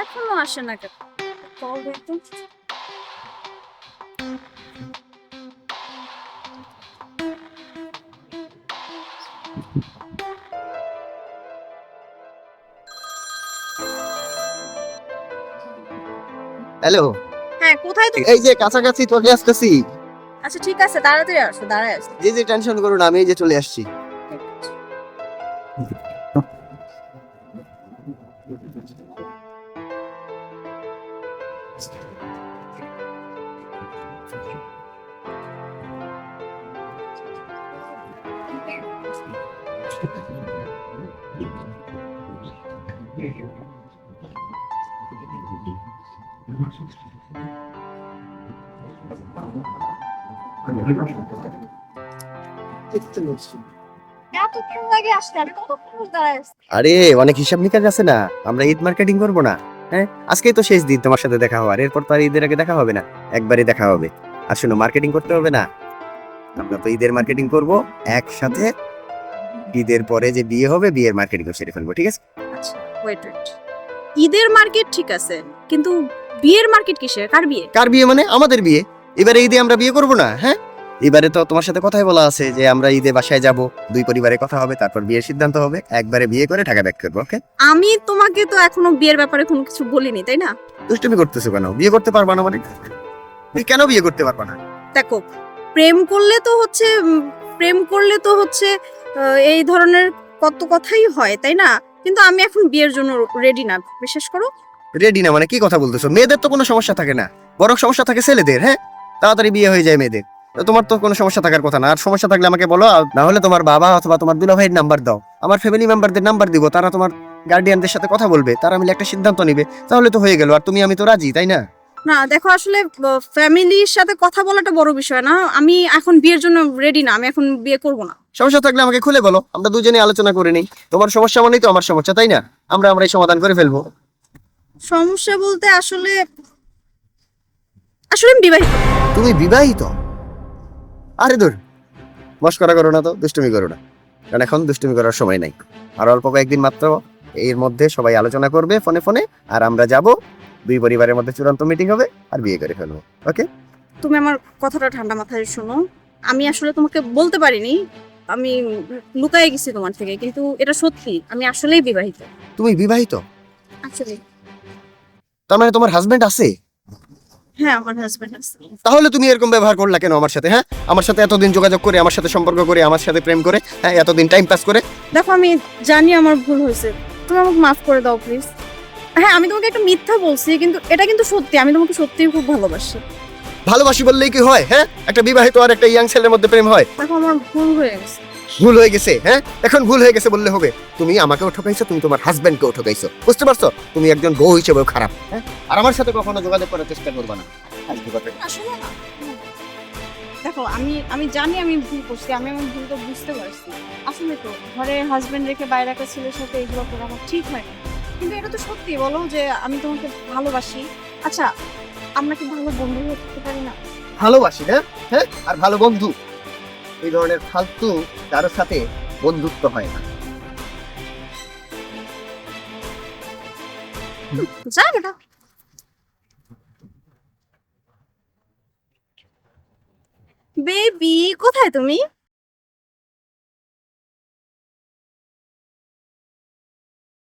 এখনও আসে না কেন? কল হ্যালো হ্যাঁ কোথায় তুমি? এই যে কাছাকাছি চলে আসতেছি। আচ্ছা ঠিক আছে তাড়াতাড়ি আসো দাঁড়ায় আসো। যে যে টেনশন করো না আমি এই যে চলে আসছি। লাগে আর, অনেক হিসাব নিকাশ আছে না। আমরা ঈদ মার্কেটিং করব না। হ্যাঁ? আজকেই তো শেষ দিন তোমার সাথে দেখা হওয়ার। এরপর তো আর ঈদের আগে দেখা হবে না। একবারই দেখা হবে। আর শোনো মার্কেটিং করতে হবে না। আমরা তো ঈদের মার্কেটিং করব একসাথে। ঈদের পরে যে বিয়ে হবে বিয়ের মার্কেটিং সেরে ফেলব ঠিক আছে? আচ্ছা ওয়েট ওয়েট ঈদের মার্কেট ঠিক আছে কিন্তু বিয়ের মার্কেট কিসের? কার বিয়ে? কার বিয়ে মানে? আমাদের বিয়ে। এবারে ঈদে আমরা বিয়ে করব না হ্যাঁ? এবারে তো তোমার সাথে কথাই বলা আছে যে আমরা ঈদে বাসায় যাব দুই পরিবারে কথা হবে তারপর বিয়ের সিদ্ধান্ত হবে একবারে বিয়ে করে টাকা ব্যাক করব ওকে আমি তোমাকে তো এখনও বিয়ের ব্যাপারে কোনো কিছু বলিনি তাই না? দুষ্টুমি করতেছো কেন? বিয়ে করতে পারবা না মানে? তুমি কেন বিয়ে করতে পারবা না? দেখো প্রেম করলে তো হচ্ছে প্রেম করলে তো হচ্ছে এই ধরনের কত কথাই হয়, তাই না? কিন্তু আমি এখন বিয়ের জন্য রেডি না বিশেষ করো। রেডি না মানে কি কথা বলতেছো? মেয়েদের তো কোনো সমস্যা থাকে না। বরং সমস্যা থাকে ছেলেদের হ্যাঁ? তাড়াতাড়ি বিয়ে হয়ে যায় মেয়েদের। তোমার তো কোনো সমস্যা থাকার কথা না। আর সমস্যা থাকলে আমাকে বলো না হলে তোমার বাবা অথবা তোমার দুলা ভাইয়ের নাম্বার দাও। আমার ফ্যামিলি মেম্বারদের নাম্বার দিব, তারা তোমার গার্ডিয়ানদের সাথে কথা বলবে, তারা মিলে একটা সিদ্ধান্ত নিবে। তাহলে তো হয়ে গেল, আর তুমি, আমি তো রাজি, তাই না? না দেখো আসলে ফ্যামিলির সাথে কথা বলাটা বড় বিষয় না। আমি এখন বিয়ের জন্য রেডি না আমি এখন বিয়ে করব না। সমস্যা থাকলে আমাকে খুলে বলো আমরা দুজনে আলোচনা করে নিই। তোমার সমস্যা মানেই তো আমার সমস্যা তাই না? আমরা আমরা এই সমাধান করে ফেলব। সমস্যা বলতে আসলে আসলে আমি বিবাহিত। তুমি বিবাহিত? আরে দূর মস্করা করো না তো দুষ্টুমি করো না। কারণ এখন দুষ্টুমি করার সময় নাই। আর অল্প কয়েকদিন মাত্র এর মধ্যে সবাই আলোচনা করবে ফোনে ফোনে আর আমরা যাব দুই পরিবারের মধ্যে চূড়ান্ত মিটিং হবে আর বিয়ে করে ফেলব। ওকে তুমি আমার কথাটা ঠান্ডা মাথায় শোনো। আমি আসলে তোমাকে বলতে পারিনি। আমি লুকায়ে গেছি তোমার থেকে কিন্তু এটা সত্যি আমি আসলেই বিবাহিত। তুমি বিবাহিত? আসলে তার মানে তোমার হাজবেন্ড আছে? হ্যাঁ আমার হাজবেন্ড আছে। তাহলে তুমি এরকম ব্যবহার করলা কেন আমার সাথে হ্যাঁ? আমার সাথে এতদিন যোগাযোগ করে আমার সাথে সম্পর্ক করে আমার সাথে প্রেম করে হ্যাঁ এতদিন টাইম পাস করে। দেখো আমি জানি আমার ভুল হয়েছে। তুমি আমাকে মাফ করে দাও প্লিজ হ্যাঁ আমি তোমাকে একটা মিথ্যা বলছি কিন্তু এটা কিন্তু সত্যি আমি তোমাকে সত্যিই খুব ভালোবাসি। ভালোবাসি বললেই কি হয় হ্যাঁ? একটা বিবাহিত আর একটা ইয়াং ছেলের মধ্যে প্রেম হয়। দেখো আমার ভুল হয়ে গেছে। ভুল হয়ে গেছে হ্যাঁ? এখন ভুল হয়ে গেছে বললে হবে। তুমি আমাকেও ঠকাইছো তুমি তোমার হাজবেন্ডকেও ঠকাইছো বুঝতে পারছ? তুমি একজন বউ হিসেবেও খারাপ হ্যাঁ? আর আমার সাথে কখনো যোগাযোগ করার চেষ্টা করবে না। আজকে কথা আসলে না দেখো আমি আমি জানি আমি ভুল করছি আমি আমার ভুলটা বুঝতে পারছি। আসলে তো ঘরে হাজবেন্ড রেখে বাইরে একটা ছেলের সাথে এগুলো করা আমার ঠিক হয় না কিন্তু এটা তো সত্যি বলো যে আমি তোমাকে ভালোবাসি। আচ্ছা আমরা কি ভালো বন্ধু থাকতে পারি না? ভালোবাসি না? হ্যাঁ আর ভালো বন্ধু। এই ধরনের ফালতু কারোর সাথে বন্ধুত্ব হয় না। যা বেটা। বেবি কোথায় তুমি?